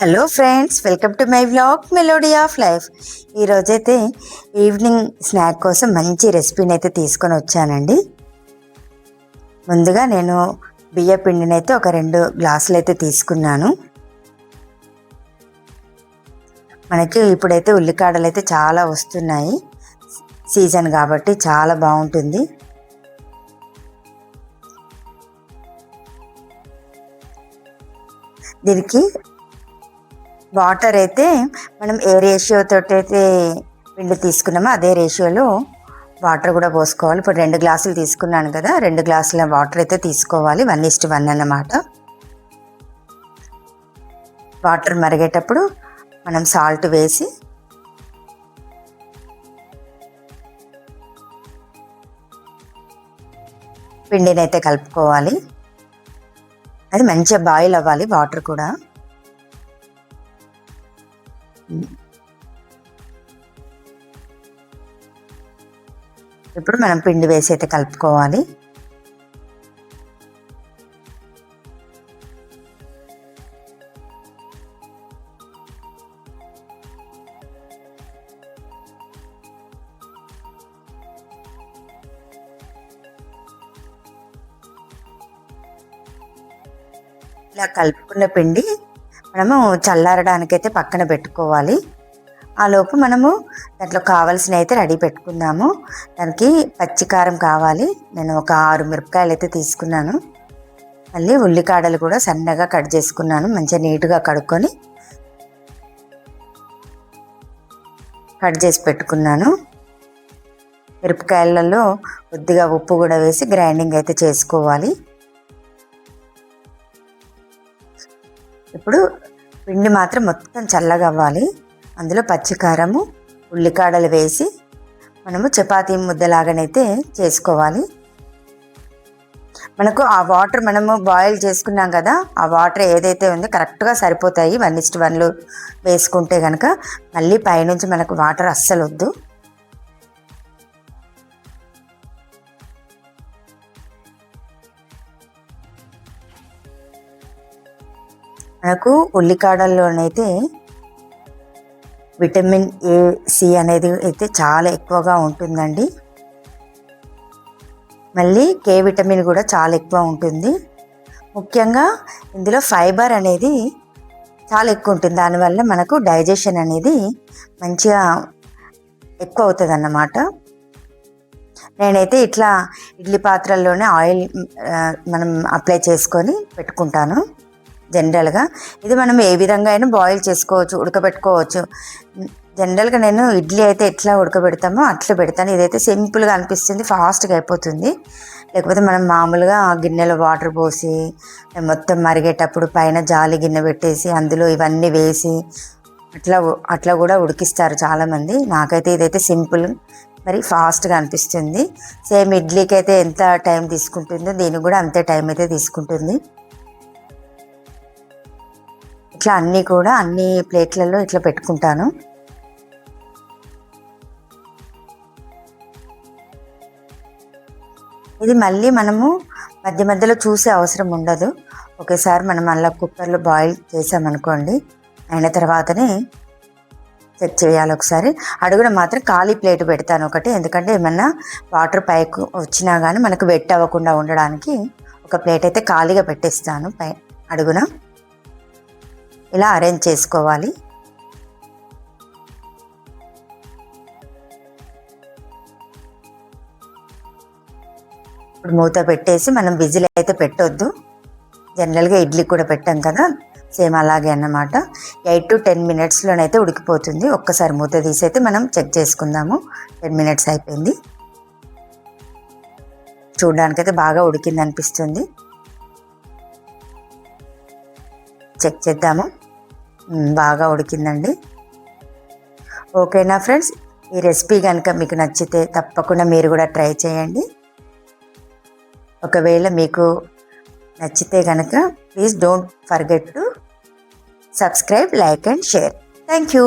Hello friends welcome to my vlog melody of life ఈరోజైతే evening snack కోసం మంచి రెసిపీని అయితే తీసుకొని వచ్చానండి. ముందుగా నేను బియ్య పిండిని అయితే ఒక రెండు గ్లాసులు అయితే తీసుకున్నాను. మనకి ఇప్పుడైతే ఉల్లికాడలు అయితే చాలా వస్తున్నాయి. సీజన్ కాబట్టి చాలా బాగుంటుంది. దీనికి వాటర్ అయితే మనం ఏ రేషియో తోటి అయితే పిండి తీసుకున్నామో అదే రేషియోలో వాటర్ కూడా పోసుకోవాలి. ఇప్పుడు రెండు గ్లాసులు తీసుకున్నాను కదా రెండు గ్లాసుల వాటర్ అయితే తీసుకోవాలి. వన్ ఇస్ట్ వన్ అన్నమాట. వాటర్ మరిగేటప్పుడు మనం సాల్ట్ వేసి పిండిని అయితే కలుపుకోవాలి. అది మంచిగా బాయిల్ అవ్వాలి వాటర్ కూడా. ఇప్పుడు మనం పిండి వేసి అయితే కలుపుకోవాలి. ఇలా కలుపుకున్న పిండి మనము చల్లారడానికైతే పక్కన పెట్టుకోవాలి. ఆ లోపు మనము దాంట్లో కావాల్సిన అయితే రెడీ పెట్టుకుందాము. దానికి పచ్చికారం కావాలి. నేను ఒక ఆరు మిరపకాయలు అయితే తీసుకున్నాను. మళ్ళీ ఉల్లికాడలు కూడా సన్నగా కట్ చేసుకున్నాను. మంచిగా నీట్గా కడుక్కొని కట్ చేసి పెట్టుకున్నాను. మిరపకాయలలో కొద్దిగా ఉప్పు కూడా వేసి గ్రైండింగ్ అయితే చేసుకోవాలి. ఇప్పుడు పిండి మాత్రం మొత్తం చల్లగా అవ్వాలి అందులో పచ్చికారము ఉల్లికాడలు వేసి మనము చపాతీ ముద్దలాగానైతే చేసుకోవాలి. మనకు ఆ వాటర్ మనము బాయిల్ చేసుకున్నాం కదా ఆ వాటర్ ఏదైతే ఉందో కరెక్ట్గా సరిపోతాయి. వన్ ఇస్ట్ వన్లు వేసుకుంటే కనుక మళ్ళీ పైనుంచి మనకు వాటర్ అస్సలు వద్దు మనకు ఉల్లికాడల్లోనైతే విటమిన్ ఏ సి అనేది అయితే చాలా ఎక్కువగా ఉంటుందండి. మళ్ళీ కే విటమిన్ కూడా చాలా ఎక్కువ ఉంటుంది. ముఖ్యంగా ఇందులో ఫైబర్ అనేది చాలా ఎక్కువ ఉంటుంది. దానివల్ల మనకు డైజెషన్ అనేది మంచిగా ఎక్కువ అవుతుంది అన్నమాట నేనైతే ఇట్లా ఇడ్లీ పాత్రల్లోనే ఆయిల్ మనం అప్లై చేసుకొని పెట్టుకుంటాను. జనరల్గా. ఇది మనం ఏ విధంగా అయినా బాయిల్ చేసుకోవచ్చు ఉడకబెట్టుకోవచ్చు. జనరల్గా నేను ఇడ్లీ అయితే ఎట్లా ఉడకబెడతామో అట్లా పెడతాను. ఇదైతే సింపుల్గా అనిపిస్తుంది ఫాస్ట్గా అయిపోతుంది. లేకపోతే మనం మామూలుగా గిన్నెలో వాటర్ పోసి మొత్తం మరిగేటప్పుడు పైన జాలి గిన్నె పెట్టేసి అందులో ఇవన్నీ వేసి అట్లా అట్లా కూడా ఉడికిస్తారు చాలామంది. నాకైతే ఇదైతే సింపుల్ మరి ఫాస్ట్గా అనిపిస్తుంది. సేమ్ ఇడ్లీకి అయితే ఎంత టైం తీసుకుంటుందో దీనికి కూడా అంతే టైం అయితే తీసుకుంటుంది. ఇట్లా అన్నీ కూడా అన్ని ప్లేట్లలో ఇట్లా పెట్టుకుంటాను. ఇది మళ్ళీ మనము మధ్య మధ్యలో చూసే అవసరం ఉండదు. ఒకేసారి మనం అలా కుక్కర్లో బాయిల్ చేసామనుకోండి అయిన తర్వాతనే చెక్ చేయాలి ఒకసారి. అడుగున మాత్రం ఖాళీ ప్లేట్ పెడతాను ఒకటి ఎందుకంటే ఏమన్నా వాటర్ పైకి వచ్చినా కానీ మనకు వెట్ అవ్వకుండా ఉండడానికి ఒక ప్లేట్ అయితే ఖాళీగా పెట్టేస్తాను పై అడుగున. ఇలా అరేంజ్ చేసుకోవాలి? ఇప్పుడు మూత పెట్టేసి మనం విజిల్ అయితే పెట్టొద్దు. జనరల్గా ఇడ్లీ కూడా పెట్టాం కదా సేమ్ అలాగే అన్నమాట. ఎయిట్ టు టెన్ మినిట్స్లోనైతే ఉడికిపోతుంది. ఒక్కసారి మూత తీసి అయితే మనం చెక్ చేసుకుందాము. టెన్ మినిట్స్ అయిపోయింది. చూడడానికైతే బాగా ఉడికింది అనిపిస్తుంది చెక్ చేద్దాము. బాగా ఉడికిందండి. ఓకేనా ఫ్రెండ్స్? ఈ రెసిపీ కనుక మీకు నచ్చితే తప్పకుండా మీరు కూడా ట్రై చేయండి. ఒకవేళ మీకు నచ్చితే కనుక please don't forget to subscribe like and share. Thank you.